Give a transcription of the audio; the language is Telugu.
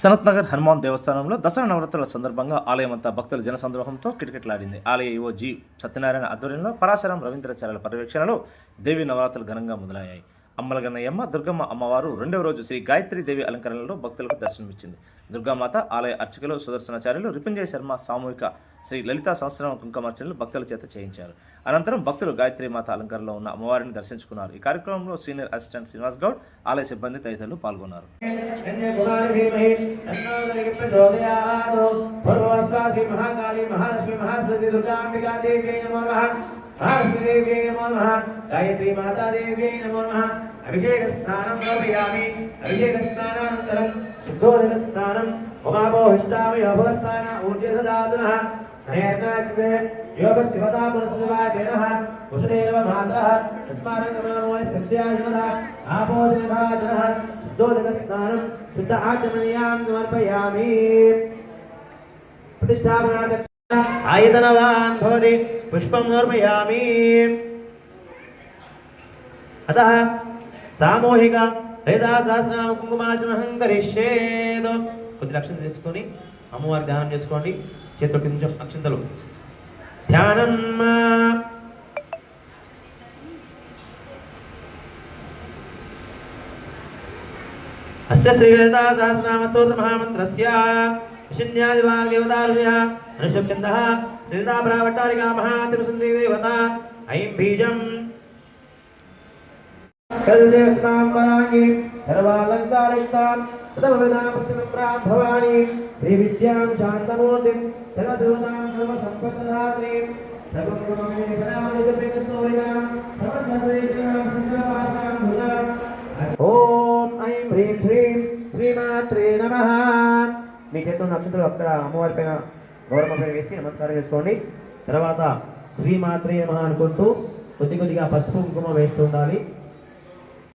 సనత్ నగర్ హనుమాన్ దేవస్థానంలో దసరా నవరాత్రుల సందర్భంగా ఆలయం అంతా భక్తుల జనసంద్రోహంతో కిటకిటలాడింది. ఆలయ ఈవో జి సత్యనారాయణ ఆధ్వర్యంలో పరాశరం రవీంద్రాచార్యుల పర్యవేక్షణలో దేవి నవరాత్రులు ఘనంగా మొదలయ్యాయి. అమ్మలగన్నయ్యమ్మ దుర్గమ్మ అమ్మవారు రెండవ రోజు శ్రీ గాయత్రి దేవి అలంకరణలో భక్తులకు దర్శనమిచ్చింది. దుర్గామాత ఆలయ అర్చకులు సుదర్శనాచార్యులు రిపుంజయ శర్మ సామూహిక శ్రీ లలితా సహస్రనామ కుంకుమార్చనలు భక్తుల చేత చేయించారు. అనంతరం భక్తులు గాయత్రి మాత అలంకరణలో ఉన్న అమ్మవారిని దర్శించుకున్నారు. ఈ కార్యక్రమంలో సీనియర్ అసిస్టెంట్ శ్రీనివాస్ గౌడ్ ఆలయ సిబ్బంది తదితరులు పాల్గొన్నారు. మహాస్మృతి దుర్గాంబికా నమో నమో గాయత్రి మాతా దేవ్యై నమో నమః. అభిషేక స్నానం సమర్పయామి అభిషేక స్నానానంతరం అభవస్థాన ఊర్జ దదాతునః నయర్నాచితే యోగ శివతా పురస్వాదేనః కుశదేవ మాతరః తస్మారంగమామో సస్యాజనః శుద్ధ ఆచమనీయాం సమర్పయామి ప్రతిష్టాపనార్థ ఆయతనవాన్ భవతి పుష్పం సమర్పయామి అతः సామూహిక లేదా సహస్రనామ కుంకుమార్చనం కరిష్యేత్ కొద్ది లక్షలు తీసుకొని అమ్మవారి ధ్యానం చేసుకోండి. చేతిలో కొంచెం అక్షంతలు. ధ్యానం అస్య శ్రీలలితా సహస్రనామ స్తోత్ర మహామంత్రస్య. విశన్యాదివాగ్దేవతారుణ్యः అనుశబ్దందः శ్రీలతా ప్రావట్టారికా మహాతిరుసుందరీ దేవత. ఐం బీజం కల్దేవతాం పరాంగి సర్వాలంకారిస్తాం సదభవిదాం పశ్చిమప్రాం భవాని శ్రీ విద్యాం శాంతమూర్తిం ఓం ఐం హ్రీం శ్రీం శ్రీమాత్రే నమ। మీ చేతున్న నక్షత్రం అక్కడ అమ్మవారి పైన గౌరమ్మ పైన వేసి నమస్కారం చేసుకోండి. తర్వాత శ్రీమాత్రే నమ అనుకుంటూ కొద్ది కొద్దిగా పసుపు కుంకుమ వేస్తూ ఉండాలి.